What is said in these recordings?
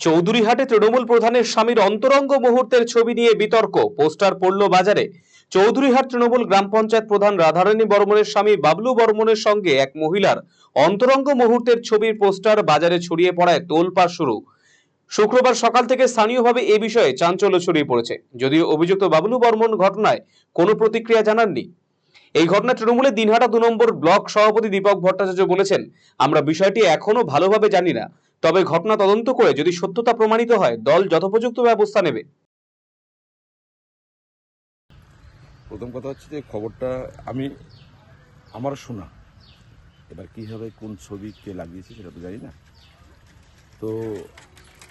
চৌধুরীহাটে তৃণমূল প্রধানের স্বামীর অন্তরঙ্গ মুহূর্তের ছবি নিয়ে বিতর্ক। পোস্টার পড়ল বাজারে। চৌধুরীহাট তৃণমূল গ্রাম পঞ্চায়েত প্রধান রাধারানী বর্মনের স্বামী বাবলু বর্মনের সঙ্গে এক মহিলার অন্তরঙ্গ মুহূর্তের ছবির পোস্টার বাজারে ছড়িয়ে পড়ায় তোলপাড় শুরু। শুক্রবার সকাল থেকে স্থানীয়ভাবে এ বিষয়ে চাঞ্চল্য ছড়িয়ে পড়েছে। যদিও অভিযুক্ত বাবলু বর্মন ঘটনায় কোনো প্রতিক্রিয়া জানাননি। এই ঘটনা তৃণমূলের দিনহাটা দু নম্বর ব্লক সভাপতি দীপক ভট্টাচার্য বলেছেন, আমরা বিষয়টি এখনও ভালোভাবে জানি না। তবে ঘটনা তদন্ত করে যদি সত্যতা প্রমাণিত হয়, দল যথোপযুক্ত ব্যবস্থা নেবে। প্রথম কথা হচ্ছে যে খবরটা আমি আমার শোনা। এবার কীভাবে কোন ছবি কে লাগিয়েছে সেটা তো জানি না। তো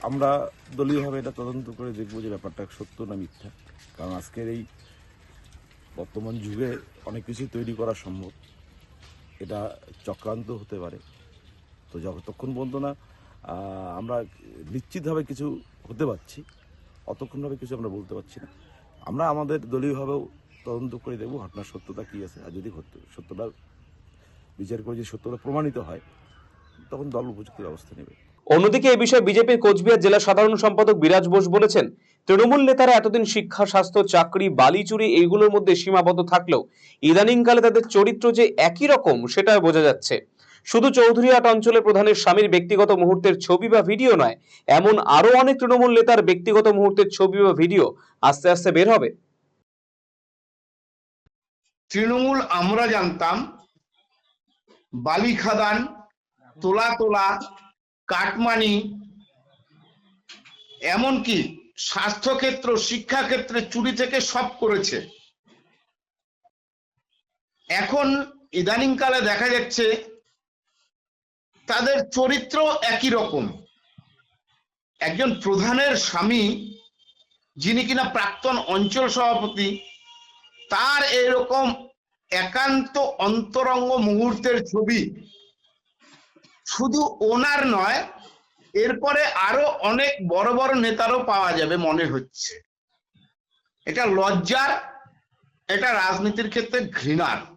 আমরা দলীয়ভাবে এটা তদন্ত করে দেখব যে ব্যাপারটা সত্য না মিথ্যা। কারণ আজকের এই বর্তমান যুগে অনেক কিছুই তৈরি করা সম্ভব। এটা চক্রান্ত হতে পারে। তো যতক্ষণ পর্যন্ত না আমরা নিশ্চিতভাবে কিছু হতে পারছি, অতক্ষণভাবে কিছু আমরা বলতে পারছি না। আমরা আমাদের দলীয়ভাবেও তদন্ত করে দেবো ঘটনার সত্যতা কী আছে, আর যদি সত্য- সত্যটা বিচার করে যদি সত্যতা প্রমাণিত হয়, তখন দল উপযুক্ত ব্যবস্থা নেবে। অন্যদিকে এই বিষয়ে বিজেপির কোচবিহার জেলা সাধারণ সম্পাদক বিরাজ বোস বলেছেন, তৃণমূল নেতারা এতদিন শিক্ষা, স্বাস্থ্য, চাকরি, বালি চুরি এইগুলোর মধ্যে সীমাবদ্ধ থাকলেও ইদানিংকালে তাদের চরিত্র যে একই রকম সেটা বোঝা যাচ্ছে। শুধু চৌধুরীহাট অঞ্চলের প্রধানের স্বামীর ব্যক্তিগত মুহূর্তের ছবি বা ভিডিও নয়, এমন আরও অনেক তৃণমূল নেতার ব্যক্তিগত মুহূর্তের ছবি বা ভিডিও আস্তে আস্তে বের হবে। তৃণমূল আমরা জানতাম বালি খাদান তোলা তোলা কাটমানি, এমনকি স্বাস্থ্যক্ষেত্র, শিক্ষাক্ষেত্রে চুরি থেকে সব করেছে। এখন ইদানিংকালে দেখা যাচ্ছে তাদের চরিত্র একই রকম। একজন প্রধানের স্বামী, যিনি কিনা প্রাক্তন অঞ্চল সভাপতি, তার এরকম একান্ত অন্তরঙ্গ মুহূর্তের ছবি শুধু ওনার নয়, এরপরে আরও অনেক বড় বড় নেতারও পাওয়া যাবে মনে হচ্ছে। এটা লজ্জার, এটা রাজনীতির ক্ষেত্রে ঘৃণার।